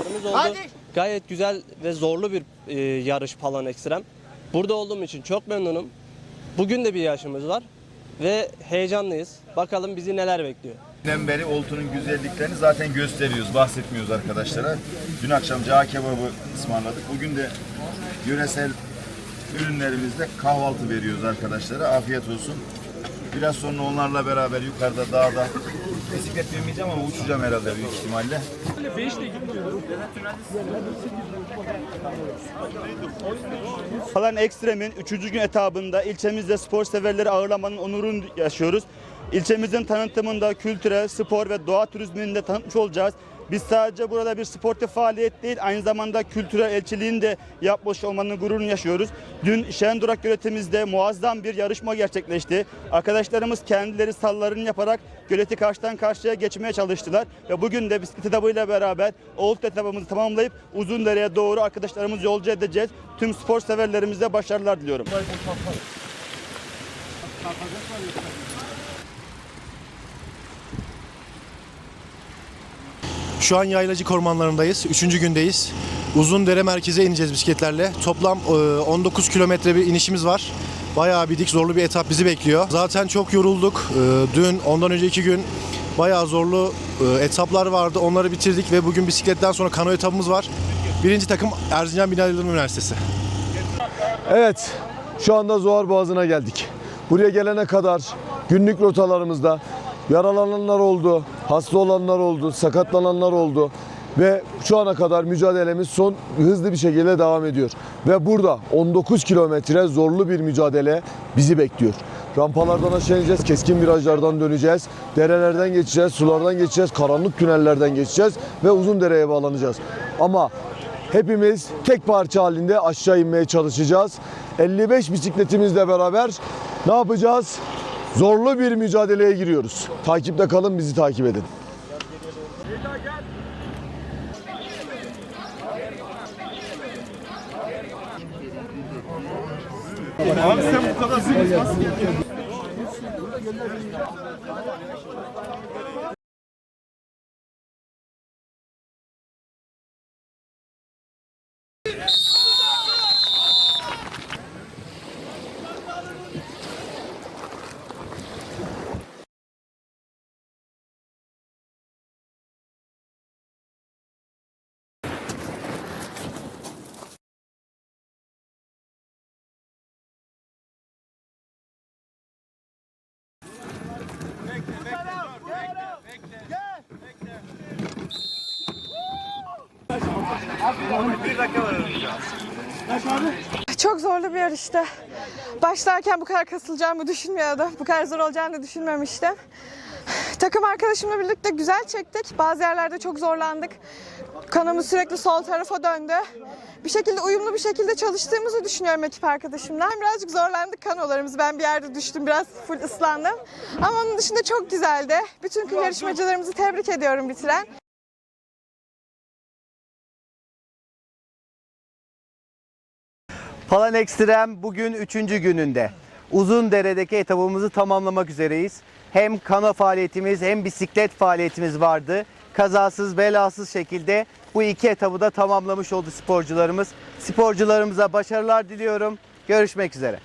Yarışlarımız oldu. Gayet güzel ve zorlu bir e, yarış Palan Ekstrem. Burada olduğum için çok memnunum. Bugün de bir yarışımız var ve heyecanlıyız. Bakalım bizi neler bekliyor. Dünden beri Oltu'nun güzelliklerini zaten gösteriyoruz, bahsetmiyoruz arkadaşlara. Dün akşam cağ kebabı ısmarladık. Bugün de yöresel ürünlerimizle kahvaltı veriyoruz arkadaşlara. Afiyet olsun. Biraz sonra onlarla beraber yukarıda dağda bisiklet binmeyeceğim ama uçacağım herhalde büyük ihtimalle. Falan Ekstrem'in 3. gün etabında ilçemizde spor severleri ağırlamanın onurunu yaşıyoruz. İlçemizin tanıtımında kültüre, spor ve doğa turizmini de tanıtmış olacağız. Biz sadece burada bir sportif faaliyet değil, aynı zamanda kültürel elçiliğini de yapmış olmanın gururunu yaşıyoruz. Dün Şendurak göletimizde muazzam bir yarışma gerçekleşti. Arkadaşlarımız kendileri sallarını yaparak göleti karşıdan karşıya geçmeye çalıştılar. Ve bugün de bisiklet etabıyla beraber Oğult etabımızı tamamlayıp Uzundere'ye doğru arkadaşlarımız yolcu edeceğiz. Tüm spor severlerimize başarılar diliyorum. Şu an Yaylacık ormanlarındayız. Üçüncü gündeyiz. Uzundere merkeze ineceğiz bisikletlerle. Toplam e, 19 kilometre bir inişimiz var. Bayağı bir dik zorlu bir etap bizi bekliyor. Zaten çok yorulduk. E, Dün ondan önce iki gün bayağı zorlu e, etaplar vardı. Onları bitirdik ve bugün bisikletten sonra kano etapımız var. Birinci takım Erzincan Binali Yıldırım Üniversitesi. Evet, şu anda Zoğar Boğazı'na geldik. Buraya gelene kadar günlük rotalarımızda yaralananlar oldu, hasta olanlar oldu, sakatlananlar oldu ve şu ana kadar mücadelemiz son hızlı bir şekilde devam ediyor. Ve burada 19 kilometre zorlu bir mücadele bizi bekliyor. Rampalardan aşağı ineceğiz, keskin virajlardan döneceğiz, derelerden geçeceğiz, sulardan geçeceğiz, karanlık tünellerden geçeceğiz ve uzun dereye bağlanacağız. Ama Hepimiz tek parça halinde aşağı inmeye çalışacağız. 55 bisikletimizle beraber ne yapacağız? Zorlu bir mücadeleye giriyoruz. Takipte kalın, bizi takip edin. Çok zorlu bir yarıştı. Başlarken bu kadar kasılacağımı düşünmüyordum. Bu kadar zor olacağını düşünmemiştim. Takım arkadaşımla birlikte güzel çektik. Bazı yerlerde çok zorlandık. Kanımız sürekli sol tarafa döndü. Bir şekilde uyumlu bir şekilde çalıştığımızı düşünüyorum ekip arkadaşımla. Birazcık zorlandık kanolarımız. Ben bir yerde düştüm, biraz full ıslandım. Ama onun dışında çok güzeldi. Bütün yarışmacılarımızı tebrik ediyorum bitiren. Palan Ekstrem bugün üçüncü gününde. Uzun deredeki etabımızı tamamlamak üzereyiz. Hem kano faaliyetimiz hem bisiklet faaliyetimiz vardı. Kazasız belasız şekilde bu iki etabı da tamamlamış oldu sporcularımız. Sporcularımıza başarılar diliyorum. Görüşmek üzere.